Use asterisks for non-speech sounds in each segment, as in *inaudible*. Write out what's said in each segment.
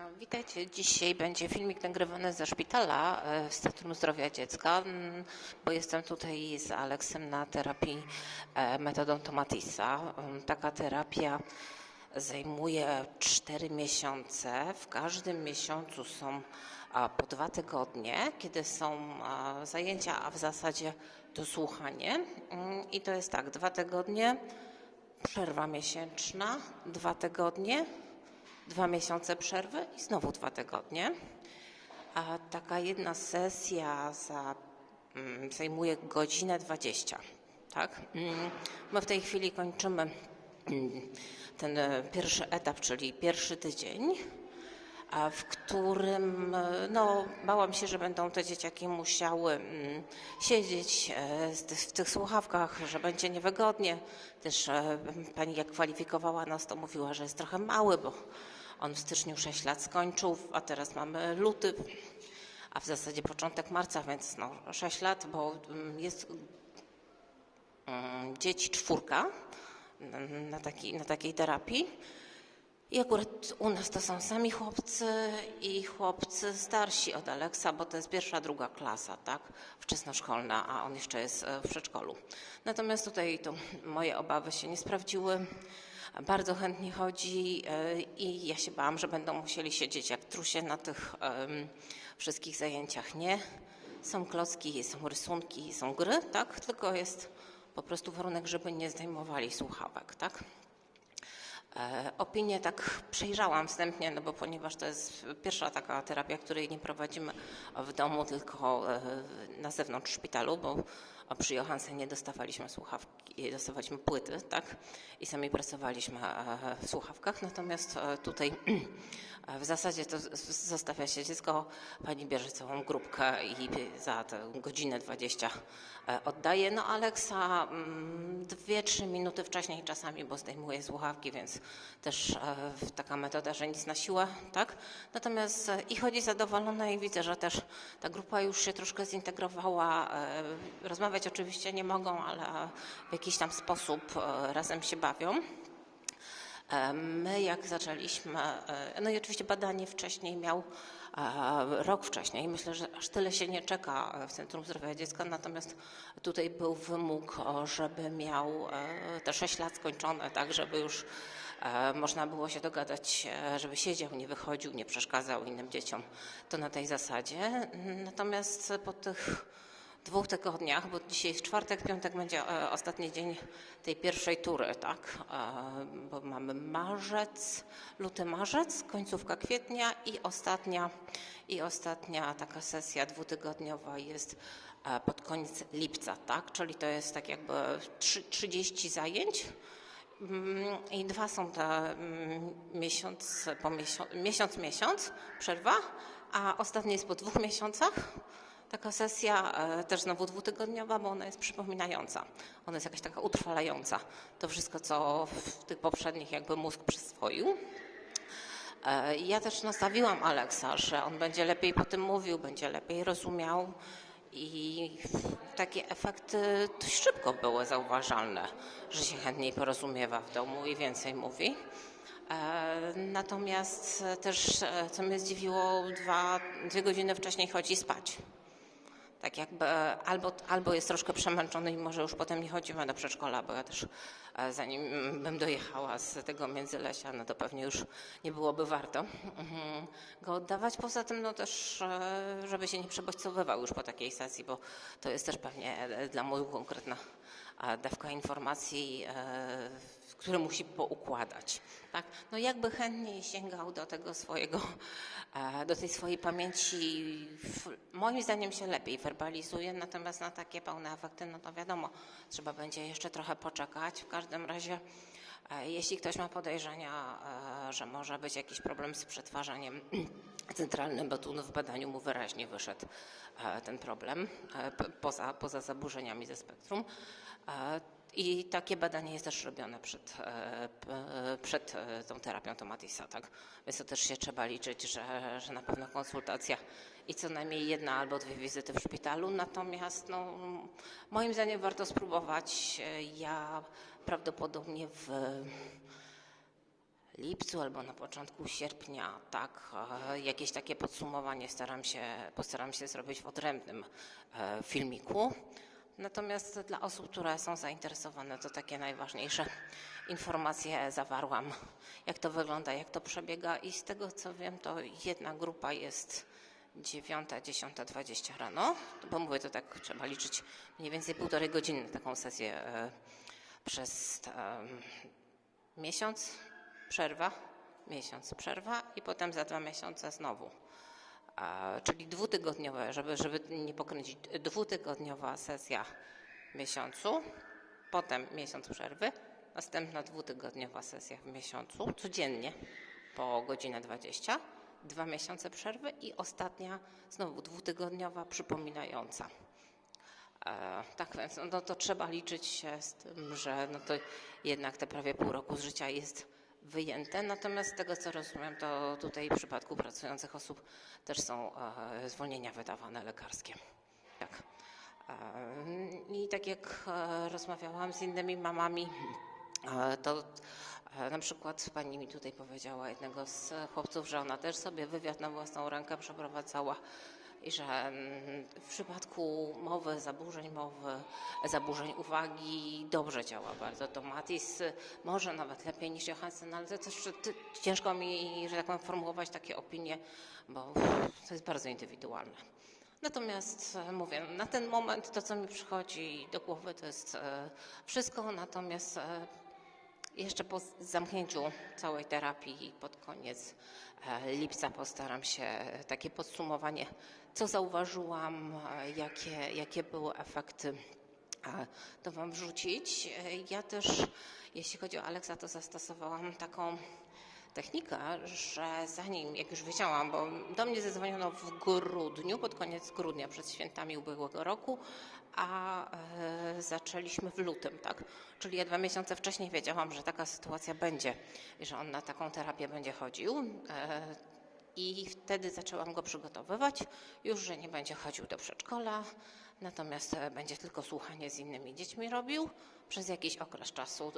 E, Witajcie. Dzisiaj będzie filmik nagrywany ze szpitala e, z Centrum Zdrowia Dziecka, mm, bo jestem tutaj z Aleksem na terapii e, metodą Tomatisa. Mm, Taka terapia zajmuje 4 miesiące. W każdym miesiącu są po dwa tygodnie, kiedy są zajęcia, a w zasadzie to słuchanie. Mm, I to jest tak, dwa tygodnie, przerwa miesięczna, dwa tygodnie, dwa miesiące przerwy i znowu dwa tygodnie. A taka jedna sesja za, mm, zajmuje godzinę 20. Tak? Mm, My w tej chwili kończymy mm, ten e, pierwszy etap, czyli pierwszy tydzień, w którym e, no, bałam się, że będą te dzieciaki musiały mm, siedzieć e, w tych słuchawkach, że będzie niewygodnie. Też pani jak kwalifikowała nas, to mówiła, że jest trochę mały, bo on w styczniu 6 lat skończył, a teraz mamy luty, a w zasadzie początek marca, więc no 6 lat, bo mm, jest mm, dzieci czwórka na, taki, na takiej terapii. I akurat u nas to są sami chłopcy i chłopcy starsi od Aleksa, bo to jest pierwsza, druga klasa, tak? Wczesnoszkolna, a on jeszcze jest e, w przedszkolu. Natomiast tutaj to moje obawy się nie sprawdziły. Bardzo chętnie chodzi e, i ja się bałam, że będą musieli siedzieć jak trusie na tych wszystkich zajęciach. Nie. Są klocki, są rysunki, są gry, tak? Tylko jest po prostu warunek, żeby nie zdejmowali słuchawek, tak? E, Opinię tak przejrzałam wstępnie, no bo ponieważ to jest pierwsza taka terapia, której nie prowadzimy w domu, tylko e, na zewnątrz szpitalu, bo przy Johansenie dostawaliśmy słuchawki, dostawaliśmy płyty, tak? I sami pracowaliśmy e, w słuchawkach, natomiast e, tutaj e, w zasadzie to zostawia się dziecko, pani bierze całą grupkę i za tę godzinę 20 e, oddaje. No Aleksa mm, dwie, trzy minuty wcześniej czasami, bo zdejmuje słuchawki, więc też e, taka metoda, że nic na siłę, tak? Natomiast e, i chodzi zadowolona i widzę, że też ta grupa już się troszkę zintegrowała. e, Rozmawiać oczywiście nie mogą, ale w jakiś tam sposób razem się bawią. E, My jak zaczęliśmy, e, no i oczywiście badanie wcześniej miał e, rok wcześniej. Myślę, że aż tyle się nie czeka w Centrum Zdrowia Dziecka, natomiast tutaj był wymóg, żeby miał te 6 lat skończone, tak, żeby już można było się dogadać, żeby siedział, nie wychodził, nie przeszkadzał innym dzieciom. To na tej zasadzie. Natomiast po tych dwóch tygodniach, bo dzisiaj jest czwartek, piątek będzie e, ostatni dzień tej pierwszej tury, tak? E, bo mamy marzec, luty, marzec, końcówka kwietnia i ostatnia, i ostatnia taka sesja dwutygodniowa jest e, pod koniec lipca, tak? Czyli to jest tak jakby trzy- 30 zajęć. Mm, I dwa są te mm, miesiąc po miesiąc, miesiąc, miesiąc, przerwa, a ostatnie jest po dwóch miesiącach. Taka sesja e, też znowu dwutygodniowa, bo ona jest przypominająca. Ona jest jakaś taka utrwalająca. To wszystko, co w tych poprzednich jakby mózg przyswoił. E, Ja też nastawiłam Aleksa, że on będzie lepiej po tym mówił, będzie lepiej rozumiał i takie efekty dość szybko były zauważalne, że się chętniej porozumiewa w domu i więcej mówi. E, Natomiast też, co mnie zdziwiło, dwa, dwie godziny wcześniej chodzi spać. Tak jakby albo, albo jest troszkę przemęczony i może już potem nie chodzimy do przedszkola, bo ja też e, zanim bym dojechała z tego Międzylesia, no to pewnie już nie byłoby warto mhm, go oddawać. Poza tym no też, e, żeby się nie przebodźcowywał już po takiej sesji, bo to jest też pewnie e, dla mózgu konkretna dawka informacji, które musi poukładać. Tak? No jakby chętniej sięgał do tego swojego, e, do tej swojej pamięci, moim zdaniem się lepiej werbalizuje, natomiast na takie pełne efekty, no to wiadomo, trzeba będzie jeszcze trochę poczekać. W każdym razie, e, jeśli ktoś ma podejrzenia, e, że może być jakiś problem z przetwarzaniem *clears throat* centralnym, bo tu w badaniu mu wyraźnie wyszedł ten problem, poza, poza zaburzeniami ze spektrum, i takie badanie jest też robione przed, e, przed e, tą terapią Tomatisa, tak? Więc to też się trzeba liczyć, że, że na pewno konsultacja i co najmniej jedna albo dwie wizyty w szpitalu. Natomiast no, moim zdaniem warto spróbować. Ja prawdopodobnie w lipcu albo na początku sierpnia, tak, e, jakieś takie podsumowanie staram się, postaram się zrobić w odrębnym filmiku. Natomiast dla osób, które są zainteresowane, to takie najważniejsze informacje zawarłam, jak to wygląda, jak to przebiega i z tego co wiem, to jedna grupa jest 9, 10, 20 rano, bo mówię, to tak trzeba liczyć mniej więcej półtorej godziny taką sesję e, przez miesiąc, przerwa, miesiąc przerwa i potem za dwa miesiące znowu. Czyli dwutygodniowe, żeby, żeby nie pokręcić, dwutygodniowa sesja w miesiącu, potem miesiąc przerwy, następna dwutygodniowa sesja w miesiącu, codziennie po godzinę 20, dwa miesiące przerwy i ostatnia znowu dwutygodniowa przypominająca. E, tak więc no to trzeba liczyć się z tym, że no to jednak te prawie pół roku z życia jest wyjęte. Natomiast z tego co rozumiem, to tutaj w przypadku pracujących osób też są e, zwolnienia wydawane lekarskie. Tak. E, I tak jak e, rozmawiałam z innymi mamami, to na przykład pani mi tutaj powiedziała, jednego z chłopców, że ona też sobie wywiad na własną rękę przeprowadzała i że mm, w przypadku mowy, zaburzeń mowy, zaburzeń uwagi dobrze działa bardzo. To Matis może nawet lepiej niż Johansen, ale to też ciężko mi, że tak powiem, formułować takie opinie, bo to jest bardzo indywidualne. Natomiast e, mówię, na ten moment to, co mi przychodzi do głowy, to jest e, wszystko, natomiast e, jeszcze po zamknięciu całej terapii pod koniec e, lipca postaram się takie podsumowanie, co zauważyłam, e, jakie, jakie były efekty, e, to Wam wrzucić. Ja też, jeśli chodzi o Aleksa, to zastosowałam taką technikę, że zanim, jak już wiedziałam, bo do mnie zadzwoniono w grudniu, pod koniec grudnia, przed świętami ubiegłego roku, a e, zaczęliśmy w lutym, tak? Czyli ja dwa miesiące wcześniej wiedziałam, że taka sytuacja będzie i że on na taką terapię będzie chodził. E, i wtedy zaczęłam go przygotowywać, już, że nie będzie chodził do przedszkola, natomiast e, będzie tylko słuchanie z innymi dziećmi robił przez jakiś okres czasu.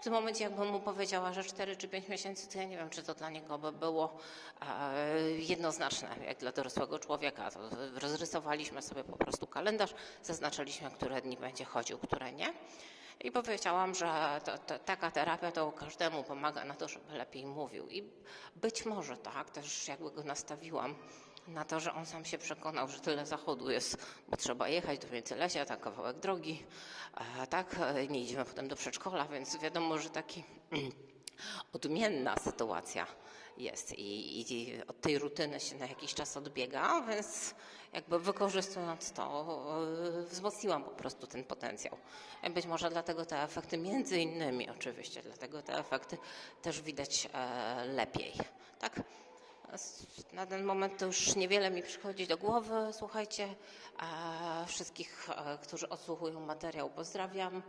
W tym momencie, jakbym mu powiedziała, że 4 czy 5 miesięcy, to ja nie wiem, czy to dla niego by było e, jednoznaczne, jak dla dorosłego człowieka. To rozrysowaliśmy sobie po prostu kalendarz, zaznaczyliśmy, które dni będzie chodził, które nie. I powiedziałam, że to, to, taka terapia to każdemu pomaga na to, żeby lepiej mówił. I być może tak, też jakby go nastawiłam na to, że on sam się przekonał, że tyle zachodu jest, bo trzeba jechać do Międzylesia, tak kawałek drogi, a tak, e, nie idziemy potem do przedszkola, więc wiadomo, że taki *clears throat* odmienna sytuacja jest i, i od tej rutyny się na jakiś czas odbiega, więc jakby wykorzystując to, yy, wzmocniłam po prostu ten potencjał. I Być może dlatego te efekty, między innymi oczywiście, dlatego te efekty też widać e, lepiej, tak? Na ten moment to już niewiele mi przychodzi do głowy. Słuchajcie, wszystkich, e, którzy odsłuchują materiał, pozdrawiam.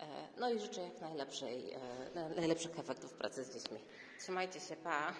E, No i życzę jak e, najlepszych efektów pracy z dziećmi. Trzymajcie się, pa.